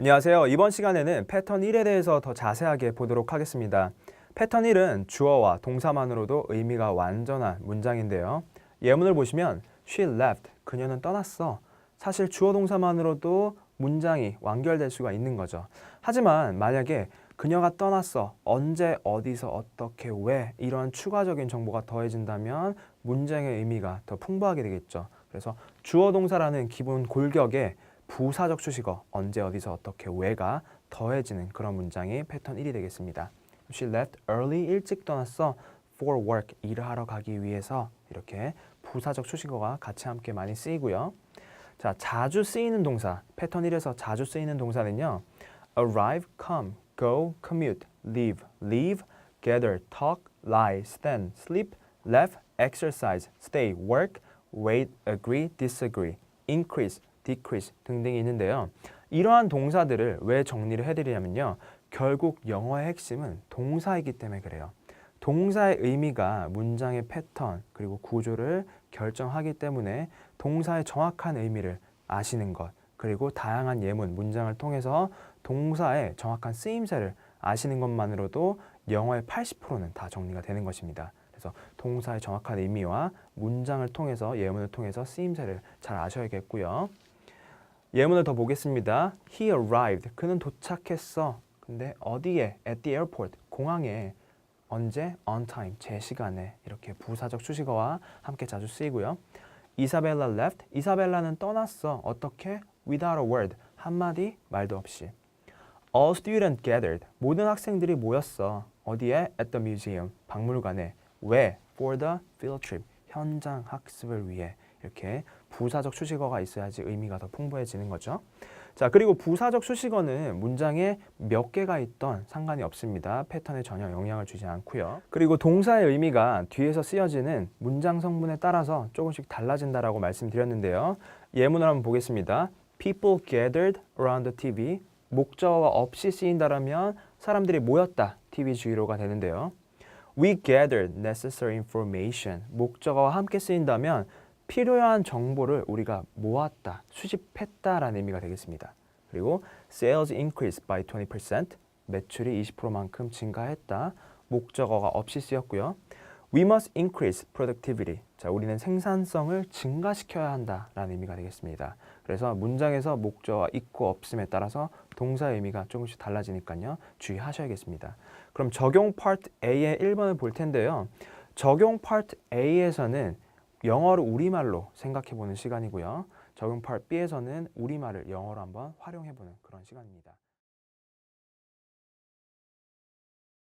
안녕하세요. 이번 시간에는 패턴 1에 대해서 더 자세하게 보도록 하겠습니다. 패턴 1은 주어와 동사만으로도 의미가 완전한 문장인데요. 예문을 보시면 she left, 그녀는 떠났어. 사실 주어 동사만으로도 문장이 완결될 수가 있는 거죠. 하지만 만약에 그녀가 떠났어. 언제, 어디서, 어떻게, 왜 이런 추가적인 정보가 더해진다면 문장의 의미가 더 풍부하게 되겠죠. 그래서 주어 동사라는 기본 골격에 부사적 수식어 언제, 어디서, 어떻게, 왜가 더해지는 그런 문장이 패턴 1이 되겠습니다. She left early 일찍 떠났어 for work 일을 하러 가기 위해서 이렇게 부사적 수식어가 같이 함께 많이 쓰이고요. 자, 자주 쓰이는 동사 패턴 1에서 자주 쓰이는 동사는요. arrive, come, go, commute, leave, leave, gather, talk, lie, stand, sleep, laugh, exercise, stay, work, wait, agree, disagree, increase, decrease 등등이 있는데요. 이러한 동사들을 왜 정리를 해드리냐면요. 결국 영어의 핵심은 동사이기 때문에 그래요. 동사의 의미가 문장의 패턴 그리고 구조를 결정하기 때문에 동사의 정확한 의미를 아시는 것 그리고 다양한 예문 문장을 통해서 동사의 정확한 쓰임새를 아시는 것만으로도 영어의 80%는 다 정리가 되는 것입니다. 그래서 동사의 정확한 의미와 문장을 통해서 예문을 통해서 쓰임새를 잘 아셔야겠고요. 예문을 더 보겠습니다. He arrived. 그는 도착했어. 근데 어디에? At the airport. 공항에 언제? On time. 제 시간에. 이렇게 부사적 수식어와 함께 자주 쓰이고요. 이사벨라 left. 이사벨라는 떠났어. 어떻게? Without a word. 한마디 말도 없이. All students gathered. 모든 학생들이 모였어. 어디에? At the museum. 박물관에. 왜? For the field trip. 현장 학습을 위해. 이렇게 부사적 수식어가 있어야지 의미가 더 풍부해지는 거죠. 자, 그리고 부사적 수식어는 문장에 몇 개가 있던 상관이 없습니다. 패턴에 전혀 영향을 주지 않고요. 그리고 동사의 의미가 뒤에서 쓰여지는 문장 성분에 따라서 조금씩 달라진다라고 말씀드렸는데요. 예문을 한번 보겠습니다. People gathered around the TV. 목적어가 없이 쓰인다라면 사람들이 모였다. TV 주의로가 되는데요. We gathered necessary information. 목적어와 함께 쓰인다면 필요한 정보를 우리가 모았다, 수집했다라는 의미가 되겠습니다. 그리고 sales increased by 20%. 매출이 20%만큼 증가했다. 목적어가 없이 쓰였고요. We must increase productivity. 자, 우리는 생산성을 증가시켜야 한다라는 의미가 되겠습니다. 그래서 문장에서 목적어가 있고 없음에 따라서 동사의 의미가 조금씩 달라지니까요. 주의하셔야겠습니다. 그럼 적용 파트 A의 1번을 볼 텐데요. 적용 파트 A에서는 영어를 우리말로 생각해 보는 시간이고요. 적용 파트 B에서는 우리말을 영어로 한번 활용해 보는 그런 시간입니다.